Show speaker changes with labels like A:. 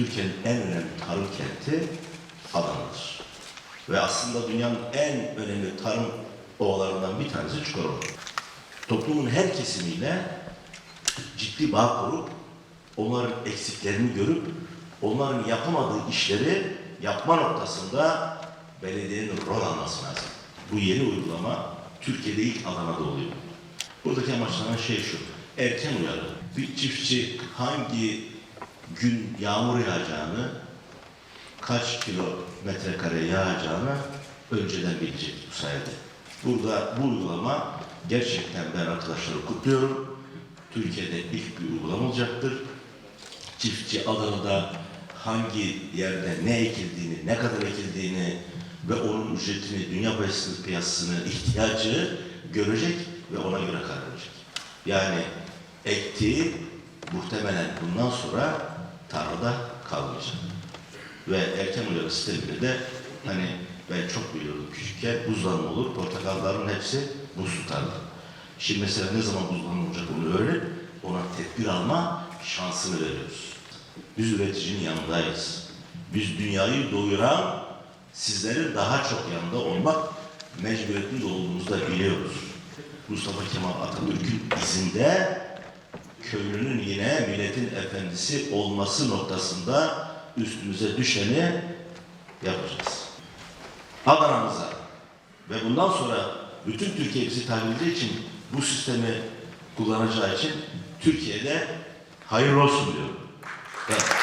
A: Türkiye'nin en önemli tarım kenti Adana'dır. Ve aslında dünyanın en önemli tarım ovalarından bir tanesi Çukurova. Toplumun her kesimiyle ciddi bağ kurup onların eksiklerini görüp onların yapamadığı işleri yapma noktasında belediyenin rol alması lazım. Bu yeni uygulama Türkiye'de ilk Adana'da oluyor. Buradaki amaçlanan şey şu, erken uyarı. Bir çiftçi hangi gün yağmur yağacağını, kaç kilometre kare yağacağını önceden bilecek bu sayede. Burada bu uygulama gerçekten ben arkadaşları kutluyorum. Türkiye'de ilk bir uygulama olacaktır. Çiftçi Adana'da hangi yerde ne ekildiğini, ne kadar ekildiğini ve onun ücretini, dünya piyasasını, piyasasını, ihtiyacı görecek ve ona göre karar verecek. Yani ektiği muhtemelen bundan sonra tarlada kalmayacak. Ve erken uyarı sistemiyle de hani ben çok biliyordum küçükken buzlanma olur, portakalların hepsi buz tutardı. Şimdi mesela ne zaman buzlanma olacak onu öğren, ona tedbir alma şansını veriyoruz. Biz üreticinin yanındayız. Biz dünyayı doyuran sizlerin daha çok yanında olmak mecburiyetinde olduğumuzu da biliyoruz. Mustafa Kemal Atatürk'ün izinde köylünün yine milletin efendisi olması noktasında üstümüze düşeni yapacağız. Adana'mıza ve bundan sonra bütün Türkiye bizi edeceği için bu sistemi kullanacağı için Türkiye'de hayırlı olsun diyorum. Evet.